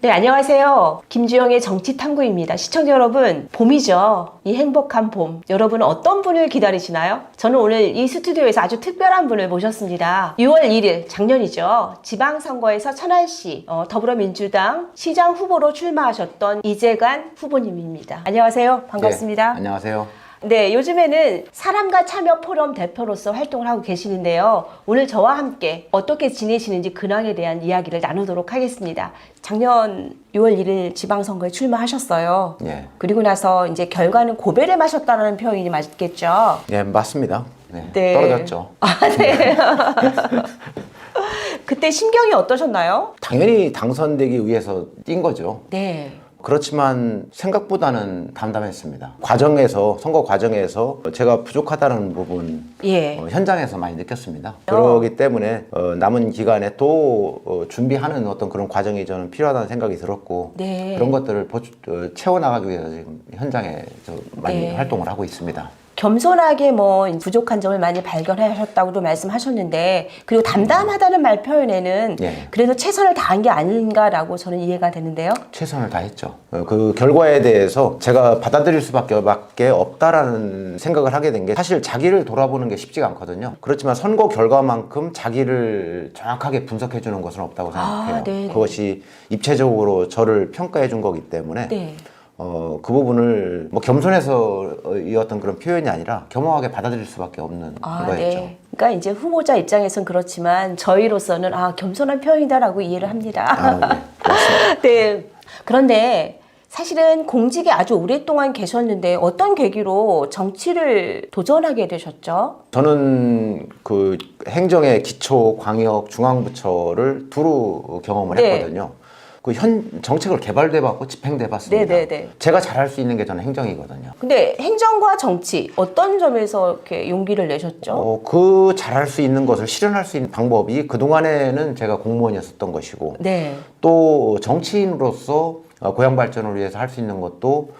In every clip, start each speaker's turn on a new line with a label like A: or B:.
A: 네, 안녕하세요. 김주영의 정치탐구입니다. 시청자 여러분, 봄이죠. 이 행복한 봄. 여러분은 어떤 분을 기다리시나요? 저는 오늘 이 스튜디오에서 아주 특별한 분을 모셨습니다. 6월 1일, 작년이죠. 지방선거에서 천안시 어, 더불어민주당 시장 후보로 출마하셨던 이재관 후보님입니다. 안녕하세요. 반갑습니다.
B: 네, 안녕하세요.
A: 네, 요즘에는 사람과 참여 포럼 대표로서 활동을 하고 계시는데요. 오늘 저와 함께 어떻게 지내시는지 근황에 대한 이야기를 나누도록 하겠습니다. 작년 6월 1일 지방선거에 출마하셨어요.
B: 예.
A: 그리고 나서 이제 결과는 고배를 마셨다는 표현이 맞겠죠.
B: 예, 맞습니다. 네,
A: 네.
B: 떨어졌죠.
A: 아, 네. 그때 심경이 어떠셨나요?
B: 당연히 당선되기 위해서 뛴 거죠.
A: 네.
B: 그렇지만 생각보다는 담담했습니다. 과정에서 선거 과정에서 제가 부족하다는 부분
A: 예.
B: 어, 현장에서 많이 느꼈습니다. 그러기 때문에 어, 남은 기간에 또 어, 준비하는 어떤 그런 과정이 저는 필요하다는 생각이 들었고
A: 네.
B: 그런 것들을 보충- 어, 채워나가기 위해서 지금 현장에 저 많이
A: 네.
B: 활동을 하고 있습니다.
A: 겸손하게 뭐 부족한 점을 많이 발견하셨다고도 말씀하셨는데 그리고 담담하다는 말 표현에는
B: 예.
A: 그래도 최선을 다한 게 아닌가라고 저는 이해가 되는데요.
B: 최선을 다했죠. 어, 그 결과에 대해서 제가 받아들일 수밖에 밖에 없다라는 생각을 하게 된 게 사실 자기를 돌아보는 게 쉽지가 않거든요. 그렇지만 선거 결과만큼 자기를 정확하게 분석해 주는 것은 없다고 생각해요.
A: 아.
B: 그것이 입체적으로 저를 평가해 준 거기 때문에
A: 네.
B: 어, 그 부분을 뭐 겸손해서이었던 그런 표현이 아니라 겸허하게 받아들일 수밖에 없는
A: 아,
B: 거였죠.
A: 네. 그러니까 이제 후보자 입장에선 그렇지만 저희로서는 아 겸손한 표현이다라고 이해를 합니다.
B: 아, 네.
A: 네. 그런데 사실은 공직에 아주 오랫동안 계셨는데 어떤 계기로 정치를 도전하게 되셨죠?
B: 저는 그 행정의 기초, 광역, 중앙부처를 두루 경험을
A: 네.
B: 했거든요. 그 현 정책을 개발돼 봤고 집행돼 봤습니다.
A: 네, 네, 네.
B: 제가 잘할 수 있는 게 저는 행정이거든요.
A: 근데 행정과 정치 어떤 점에서 이렇게 용기를 내셨죠?
B: 어, 그 잘할 수 있는 것을 실현할 수 있는 방법이 그 동안에는 제가 공무원이었었던 것이고
A: 네.
B: 또 정치인으로서 어, 고향 발전을 위해서 할 수 있는 것도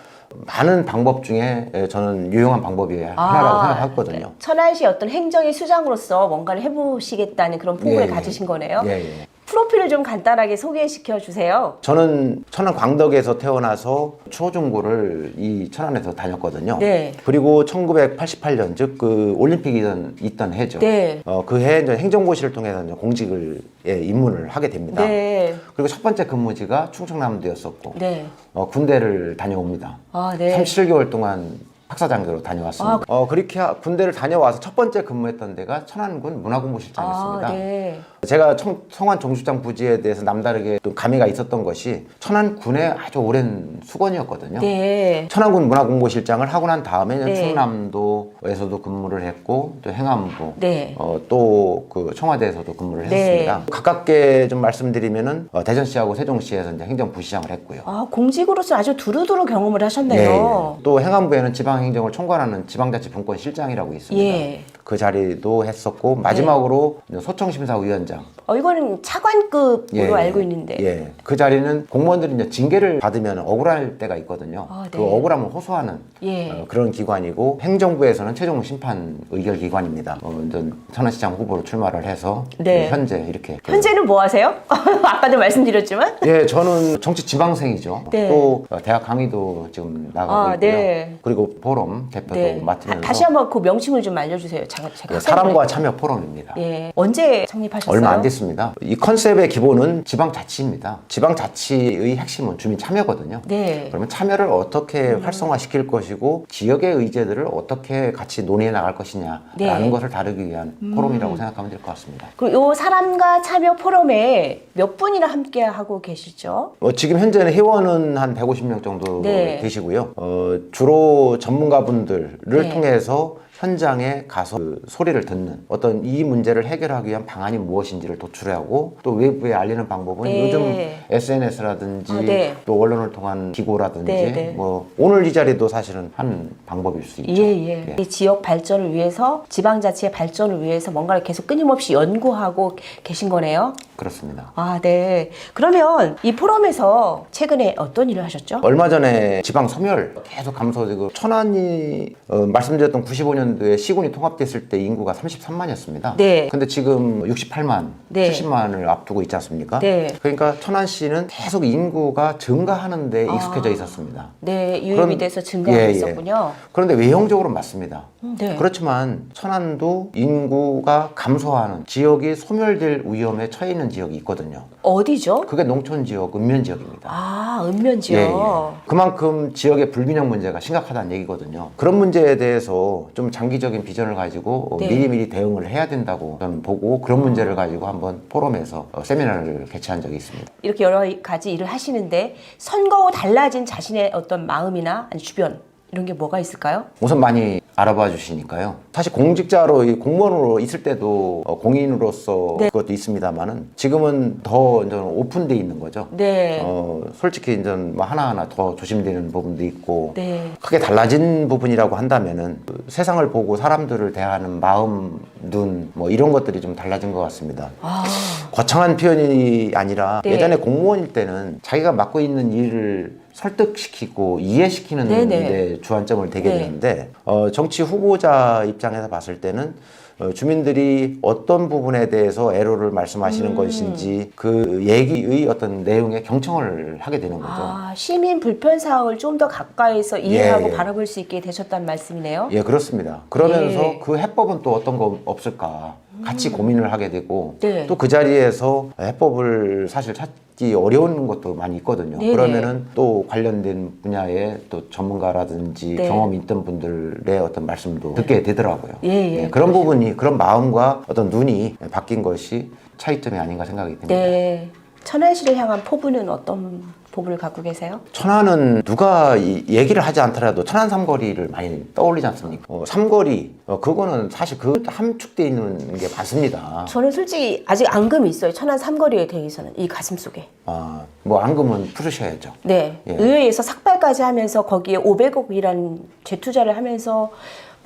B: 많은 방법 중에 에, 저는 유용한 방법이 하나라고 생각했거든요.
A: 네. 천안시 어떤 행정의 수장으로서 뭔가를 해보시겠다는 그런 포부를
B: 예, 예.
A: 가지신 거네요.
B: 예, 예.
A: 프로필을 좀 간단하게 소개시켜 주세요.
B: 저는 천안 광덕에서 태어나서 초중고를 이 천안에서 다녔거든요.
A: 네.
B: 그리고 1988년 즉 그 올림픽이 있던, 있던 해죠.
A: 네.
B: 어, 그 이제 행정고시를 통해서 이제 공직을 예, 입문을 하게 됩니다.
A: 네.
B: 그리고 첫 번째 근무지가 충청남도였었고
A: 네.
B: 어, 군대를 다녀옵니다.
A: 아, 네.
B: 37개월 동안 학사장교로 다녀왔습니다.
A: 아,
B: 어, 그렇게 하- 군대를 다녀와서 첫 번째 근무했던 데가 천안군 문화공부실장이었습니다.
A: 아, 네.
B: 제가 청, 성안 정수장 부지에 대해서 남다르게 또 감회가 있었던 것이 천안군의 아주 오랜 수건이었거든요.
A: 네.
B: 천안군 문화공보실장을 하고 난 다음에
A: 네.
B: 충남도에서도 근무를 했고 또 행안부
A: 네.
B: 어, 또 그 청와대에서도 근무를
A: 네.
B: 했습니다. 가깝게 좀 말씀드리면은 어, 대전시하고 세종시에서 이제 행정부시장을 했고요.
A: 아, 공직으로서 아주 두루두루 경험을 하셨네요.
B: 예, 예. 또 행안부에는 지방 행정을 총괄하는 지방자치분권실장이라고 있습니다.
A: 예.
B: 그 자리도 했었고 마지막으로 소청심사위원장
A: 어, 이거는 차관급으로
B: 예,
A: 알고 있는데.
B: 예. 그 자리는 공무원들이 이제 징계를 받으면 억울할 때가 있거든요.
A: 아, 네.
B: 그 억울함을 호소하는
A: 예.
B: 어, 그런 기관이고 행정부에서는 최종 심판 의결 기관입니다. 어, 이제 천안시장 후보로 출마를 해서
A: 네.
B: 현재 이렇게 그-
A: 현재는 뭐 하세요? 아까도 말씀드렸지만.
B: 예, 저는 정치 지방생이죠.
A: 네.
B: 또 어, 대학 강의도 지금 나가고
A: 아,
B: 있고요.
A: 네.
B: 그리고 포럼 대표도
A: 네.
B: 맡으면서
A: 다, 시 한번 그 명칭을 좀 알려주세요. 제가, 제가
B: 예, 사람과 참여 포럼입니다.
A: 예. 언제 창립하셨어요?
B: 얼마 안 됐습니다. 이 컨셉의 기본은 지방자치입니다. 지방자치의 핵심은 주민 참여거든요.
A: 네.
B: 그러면 참여를 어떻게 활성화시킬 것이고 지역의 의제들을 어떻게 같이 논의해 나갈 것이냐라는
A: 네. 음.
B: 것을 다루기 위한 포럼이라고 생각하면 될 것 같습니다.
A: 그리고 요 사람과 참여 포럼에 몇 분이나 함께 하고 계시죠?
B: 어, 지금 현재는 회원은 한 150명 정도
A: 네.
B: 계시고요. 어, 주로 전문가분들을
A: 네.
B: 통해서 현장에 가서 그 소리를 듣는 어떤 이 문제를 해결하기 위한 방안이 무엇인지를 도출하고 또 외부에 알리는 방법은
A: 네.
B: 요즘 SNS라든지
A: 아, 네.
B: 또 언론을 통한 기고라든지
A: 네, 네.
B: 뭐 오늘 이 자리도 사실은 한 방법일 수 있죠.
A: 예, 예. 이 지역 발전을 위해서, 지방자치의 발전을 위해서 뭔가를 계속 끊임없이 연구하고 계신 거네요.
B: 그렇습니다.
A: 아, 네. 그러면 이 포럼에서 최근에 어떤 일을 하셨죠?
B: 얼마 전에 지방 소멸 계속 감소되고 천안이 어, 말씀드렸던 95년 2000년도에 시군이 통합됐을 때 인구가 33만이었습니다.
A: 네.
B: 근데 지금 68만,
A: 네.
B: 70만을 앞두고 있지 않습니까?
A: 네.
B: 그러니까 천안시는 계속 인구가 증가하는 데 익숙해져 있었습니다.
A: 네, 유입이
B: 그런-
A: 돼서 증가하고
B: 예, 예.
A: 있었군요.
B: 그런데 외형적으로는 맞습니다.
A: 음, 네.
B: 그렇지만 천안도 인구가 감소하는 지역이 소멸될 위험에 처해 있는 지역이 있거든요.
A: 어디죠?
B: 그게 농촌 지역, 읍면 지역입니다.
A: 아, 읍면 지역.
B: 예, 예. 그만큼 지역의 불균형 문제가 심각하다는 얘기거든요. 그런 문제에 대해서 좀 장기적인 비전을 가지고 어,
A: 네.
B: 미리미리 대응을 해야 된다고 저는 보고 그런 문제를 가지고 한번 포럼에서 어, 세미나를 개최한 적이 있습니다.
A: 이렇게 여러 가지 일을 하시는데 선거 후 달라진 자신의 어떤 마음이나 아니 주변 이런 게 뭐가 있을까요?
B: 우선 많이 알아봐 주시니까요. 사실 공직자로 이 공무원으로 있을 때도 어, 공인으로서
A: 네.
B: 그것도 있습니다만은 지금은 더 이제 오픈돼 있는 거죠.
A: 네.
B: 어, 솔직히 이제 뭐 하나하나 더 조심되는 부분도 있고
A: 네.
B: 크게 달라진 부분이라고 한다면은 그 세상을 보고 사람들을 대하는 마음, 눈 뭐 이런 것들이 좀 달라진 것 같습니다.
A: 아,
B: 거창한 표현이 아니라
A: 네.
B: 예전에 공무원일 때는 자기가 맡고 있는 일을 설득시키고 이해시키는
A: 네네.
B: 데 주안점을 대게
A: 네.
B: 되는데 어, 정치 후보자 입장에서 봤을 때는 어, 주민들이 어떤 부분에 대해서 애로를 말씀하시는
A: 음.
B: 것인지 그 얘기의 어떤 내용에 경청을 하게 되는 거죠.
A: 아, 시민 불편 사항을 좀 더 가까이서 이해하고
B: 예, 예.
A: 바라볼 수 있게 되셨단 말씀이네요.
B: 예, 그렇습니다. 그러면서
A: 예.
B: 그 해법은 또 어떤 거 없을까 같이 고민을 하게 되고
A: 네.
B: 또 그 자리에서 해법을 사실 찾기 어려운 것도 많이 있거든요.
A: 네네.
B: 그러면은 또 관련된 분야의 또 전문가라든지
A: 네.
B: 경험이 있던 분들의 어떤 말씀도 듣게 되더라고요.
A: 예, 예.
B: 그런 부분이 그런 마음과 어떤 눈이 바뀐 것이 차이점이 아닌가 생각이 듭니다.
A: 네. 천안시를 향한 포부는 어떤 포부를 갖고 계세요?
B: 천안은 누가 이 얘기를 하지 않더라도 천안 삼거리를 많이 떠올리지 않습니까? 어, 삼거리 어, 그거는 사실 그 함축돼 있는 게 많습니다.
A: 저는 솔직히 아직 앙금이 있어요. 천안 삼거리에 대해서는 이 가슴 속에.
B: 아, 뭐 앙금은 풀으셔야죠.
A: 네.
B: 예.
A: 의회에서 삭발까지 하면서 거기에 500억이라는 재투자를 하면서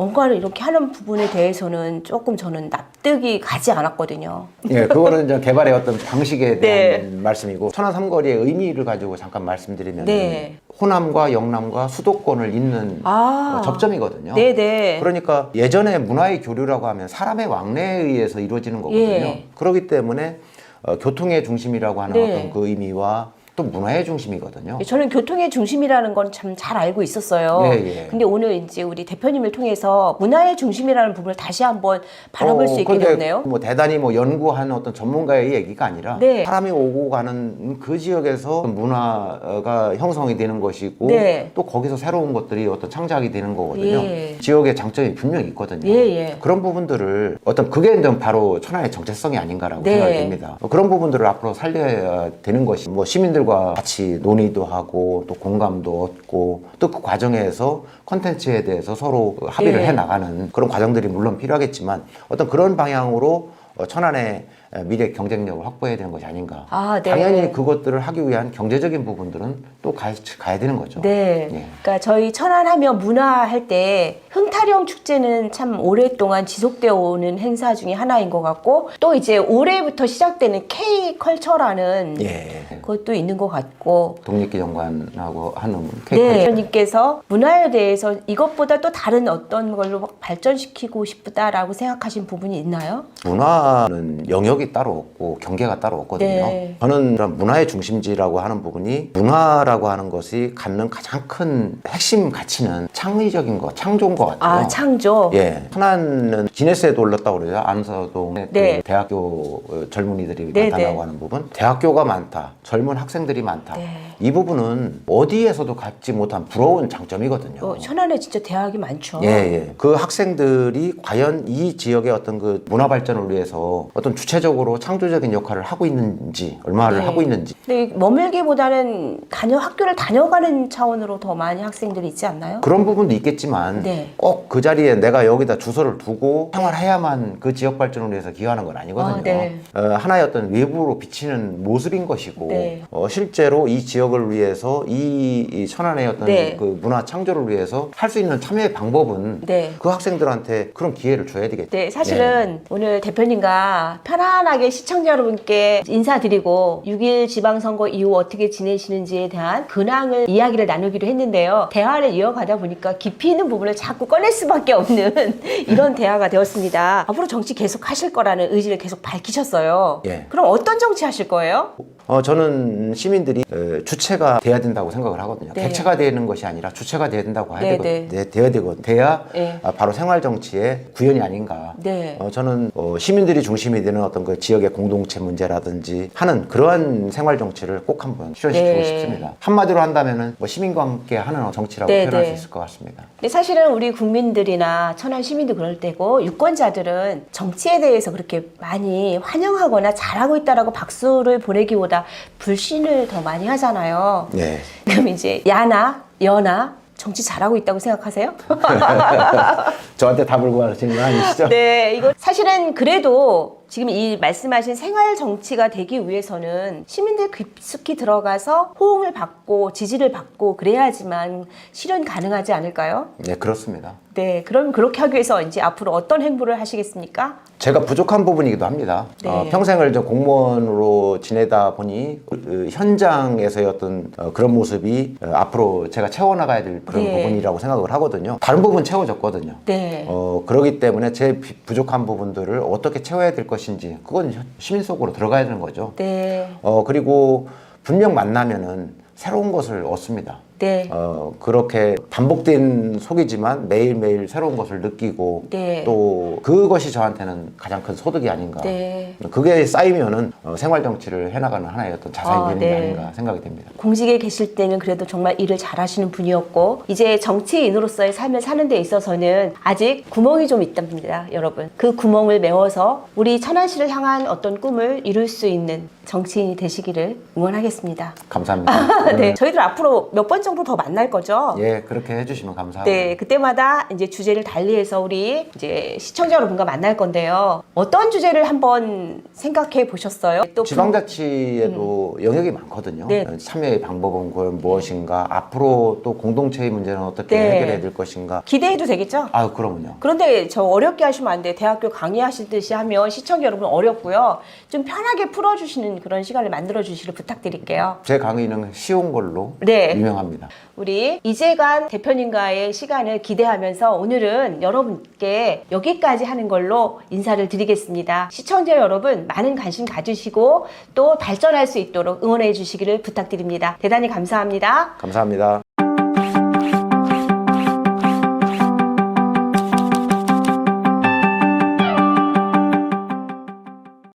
A: 뭔가를 이렇게 하는 부분에 대해서는 조금 저는 납득이 가지 않았거든요.
B: 예, 그거는 이제 개발의 어떤 방식에 대한
A: 네.
B: 말씀이고 천안 삼거리의 의미를 가지고 잠깐 말씀드리면
A: 네.
B: 호남과 영남과 수도권을 잇는
A: 아.
B: 어, 접점이거든요.
A: 네네.
B: 그러니까 예전에 문화의 교류라고 하면 사람의 왕래에 의해서 이루어지는 거거든요.
A: 예.
B: 그렇기 때문에 어, 교통의 중심이라고 하는
A: 네.
B: 어떤 그 의미와 또 문화의 중심이거든요.
A: 저는 교통의 중심이라는 건 참 잘 알고 있었어요.
B: 예, 예.
A: 근데 오늘 이제 우리 대표님을 통해서 문화의 중심이라는 부분을 다시 한번 바라볼 수 있게
B: 근데
A: 됐네요.
B: 뭐 대단히 뭐 연구하는 어떤 전문가의 얘기가 아니라
A: 네.
B: 사람이 오고 가는 그 지역에서 문화가 형성이 되는 것이고
A: 네.
B: 또 거기서 새로운 것들이 어떤 창작이 되는 거거든요.
A: 예.
B: 지역의 장점이 분명히 있거든요.
A: 예, 예.
B: 그런 부분들을 어떤 그게 이제 바로 천하의 정체성이 아닌가라고
A: 네.
B: 생각이 듭니다. 어, 그런 부분들을 앞으로 살려야 되는 것이 뭐 시민들과 같이 논의도 하고 또 공감도 얻고 또 그 과정에서 컨텐츠에 대해서 서로 합의를
A: 예.
B: 해 나가는 그런 과정들이 물론 필요하겠지만 어떤 그런 방향으로 어, 천안의 미래 경쟁력을 확보해야 되는 것이 아닌가.
A: 아, 네.
B: 당연히 그것들을 하기 위한 경제적인 부분들은 또 가야, 가야 되는 거죠.
A: 네.
B: 예.
A: 그러니까 저희 천안하면 문화 할 때 흥타령 축제는 참 오랫동안 지속되어 오는 행사 중에 하나인 것 같고 또 이제 올해부터 시작되는 K 컬처라는
B: 예.
A: 그것도 있는 것 같고
B: 독립기념관하고 하는
A: 네.
B: 케이크
A: 대표님께서 문화에 대해서 이것보다 또 다른 어떤 걸로 발전시키고 싶다라고 생각하신 부분이 있나요?
B: 문화는 영역 이 따로 없고 경계가 따로 없거든요.
A: 네.
B: 저는 이런 문화의 중심지라고 하는 부분이 문화라고 하는 것이 갖는 가장 큰 핵심 가치는 창의적인 것, 창조인 것 같아요.
A: 아 창조.
B: 예. 천안은 기네스에도 올랐다고 그러죠. 안서동에
A: 네.
B: 그 대학교 어, 젊은이들이
A: 네,
B: 많다고
A: 네.
B: 하는 부분. 대학교가 많다. 젊은 학생들이 많다.
A: 네.
B: 이 부분은 어디에서도 갖지 못한 부러운 장점이거든요.
A: 어, 천안에 진짜 대학이 많죠.
B: 예, 예. 그 학생들이 과연 이 지역의 어떤 그 문화 발전을 위해서 어떤 주체적 으로 창조적인 역할을 하고 있는지, 얼마를
A: 네.
B: 하고 있는지.
A: 근데 머물기보다는 다녀 학교를 다녀가는 차원으로 더 많이 학생들이 있지 않나요?
B: 그런 부분도 있겠지만
A: 네.
B: 꼭 그 자리에 내가 여기다 주소를 두고 생활해야만 그 지역 발전을 위해서 기여하는 건 아니거든요.
A: 아, 네.
B: 어, 하나의 어떤 외부로 비치는 모습인 것이고
A: 네.
B: 어, 실제로 이 지역을 위해서 이, 이 천안의 어떤
A: 네.
B: 그 문화 창조를 위해서 할 수 있는 참여의 방법은
A: 네.
B: 그 학생들한테 그런 기회를 줘야 되겠죠.
A: 네, 사실은 오늘 대표님과 편 안하게 시청자 여러분께 인사드리고 6일 지방선거 이후 어떻게 지내시는지에 대한 근황을 이야기를 나누기로 했는데요. 대화를 이어가다 보니까 깊이 있는 부분을 자꾸 꺼낼 수밖에 없는 이런 대화가 되었습니다. 앞으로 정치 계속 하실 거라는 의지를 계속 밝히셨어요.
B: 예.
A: 그럼 어떤 정치 하실 거예요?
B: 어, 저는 시민들이 어, 주체가 돼야 된다고 생각을 하거든요.
A: 네.
B: 객체가 되는 것이 아니라 주체가 돼야 된다고 해야
A: 네,
B: 되거든요.
A: 네.
B: 돼, 돼야 되거든요. 돼야
A: 네.
B: 아, 바로 생활 정치의 구현이 아닌가.
A: 네.
B: 어, 저는 어, 시민들이 중심이 되는 어떤 그 지역의 공동체 문제라든지 하는 그러한 생활 정치를 꼭 한번 실현시키고
A: 네.
B: 싶습니다. 한마디로 한다면은 뭐 시민과 함께 하는 정치라고
A: 네,
B: 표현할
A: 네.
B: 수 있을 것 같습니다.
A: 근데 사실은 우리 국민들이나 천안 시민도 그럴 때고 유권자들은 정치에 대해서 그렇게 많이 환영하거나 잘하고 있다라고 박수를 보내기보다 불신을 더 많이 하잖아요.
B: 네.
A: 그럼 이제 야나 여나 정치 잘하고 있다고 생각하세요?
B: 저한테 답을 구하시는 건 아니시죠?
A: 네, 이거 사실은 그래도 지금 이 말씀하신 생활 정치가 되기 위해서는 시민들 깊숙이 들어가서 호응을 받고 지지를 받고 그래야지만 실현 가능하지 않을까요?
B: 네, 그렇습니다.
A: 네, 그럼 그렇게 하기 위해서 이제 앞으로 어떤 행보를 하시겠습니까?
B: 제가 부족한 부분이기도 합니다.
A: 네.
B: 어, 평생을 저 공무원으로 지내다 보니 그 현장에서의 어떤 어, 그런 모습이 어, 앞으로 제가 채워나가야 될 그런
A: 네.
B: 부분이라고 생각을 하거든요. 다른 부분 채워졌거든요.
A: 네.
B: 어, 그러기 때문에 제 비- 부족한 부분들을 어떻게 채워야 될 것인지 그건 현- 시민 속으로 들어가야 되는 거죠.
A: 네,
B: 어, 그리고 분명 만나면은 새로운 것을 얻습니다.
A: 네,
B: 어, 그렇게 반복된 속이지만 매일매일 새로운 것을 느끼고
A: 네.
B: 또 그것이 저한테는 가장 큰 소득이 아닌가.
A: 네.
B: 그게 쌓이면은 어, 생활 정치를 해나가는 하나의 어떤 자산이
A: 아,
B: 되는
A: 네.
B: 게 아닌가 생각이 됩니다.
A: 공직에 계실 때는 그래도 정말 일을 잘하시는 분이었고 이제 정치인으로서의 삶을 사는 데 있어서는 아직 구멍이 좀 있답니다, 여러분. 그 구멍을 메워서 우리 천안시를 향한 어떤 꿈을 이룰 수 있는 정치인이 되시기를 응원하겠습니다.
B: 감사합니다.
A: 네, 저희들 앞으로 몇번 정도 더 만날 거죠?
B: 예, 그렇게 해주시면 감사합니다.
A: 네, 그때마다 이제 주제를 달리해서 우리 이제 시청자 여러분과 만날 건데요. 어떤 주제를 한번 생각해 보셨어요? 또
B: 지방자치에도 영역이 많거든요.
A: 음. 네.
B: 어, 참여의 방법은 과연 무엇인가? 앞으로 또 공동체의 문제는 어떻게
A: 네.
B: 해결해야 될 것인가?
A: 기대해도 되겠죠?
B: 아유, 그러면요.
A: 그런데 저 어렵게 하시면 안 돼. 대학교 강의하시듯이 하면 시청자 여러분 어렵고요. 좀 편하게 풀어주시는 그런 시간을 만들어 주시길 부탁드릴게요.
B: 제 강의는 쉬운 걸로
A: 네.
B: 유명합니다.
A: 우리 이재관 대표님과의 시간을 기대하면서 오늘은 여러분께 여기까지 하는 걸로 인사를 드리겠습니다. 시청자 여러분 많은 관심 가주시고 또 발전할 수 있도록 응원해 주시기를 부탁드립니다. 대단히 감사합니다.
B: 감사합니다.